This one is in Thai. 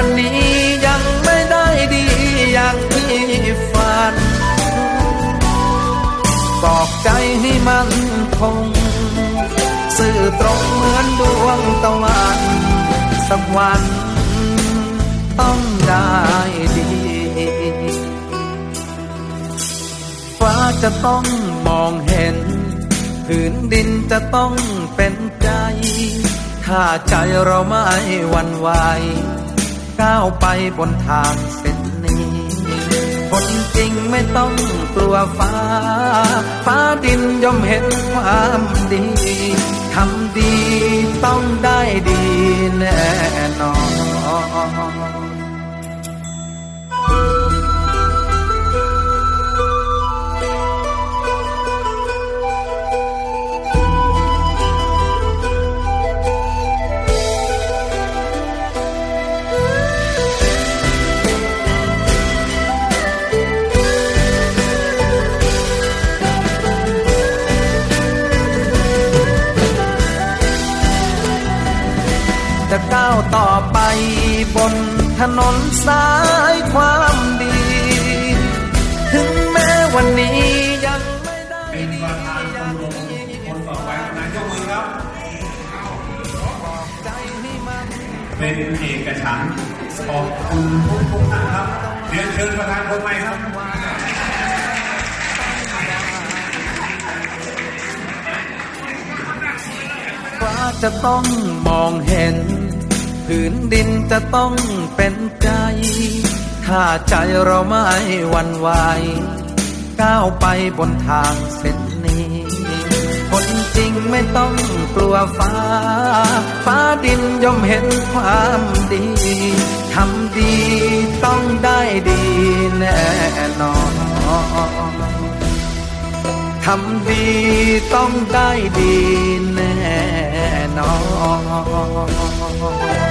วันนี้ยังไม่ได้ดีอย่างที่ฝันบอกใจให้มันคงสื่อตรงเหมือนดวงตะวันสักวันต้องได้ดี ฟ้าจะต้องมองเห็นผืนดินจะต้องเป็นใจ ถ้าใจเราไม่วันไหว ก้าวไปบนทางเส้นนี้คนจริงไม่ต้องกลัวฟ้า ฟ้าดินย่อมเห็นความดี ทำดี จะก้าวต่อไปบนถนนสายความดี ถึงแม้วันนี้ยังไม่ได้เป็นประธานชมรมคนต่อไปนายกมือครับ เป็นเอกฉันขอบคุณทุกทุกท่านครับเรียนเชิญประธานคนใหม่ครับ ฟ้าจะต้องมองเห็น ผืนดินจะต้องเป็นใจ ถ้าใจเราไม่วันไหวก้าวไปบนทางเส้นนี้คนจริงไม่ต้องกลัวฟ้า ฟ้าดินย่อมเห็นความดี ทำดีต้องได้ดีแน่นอนทำดีต้องได้ดี แน่นอน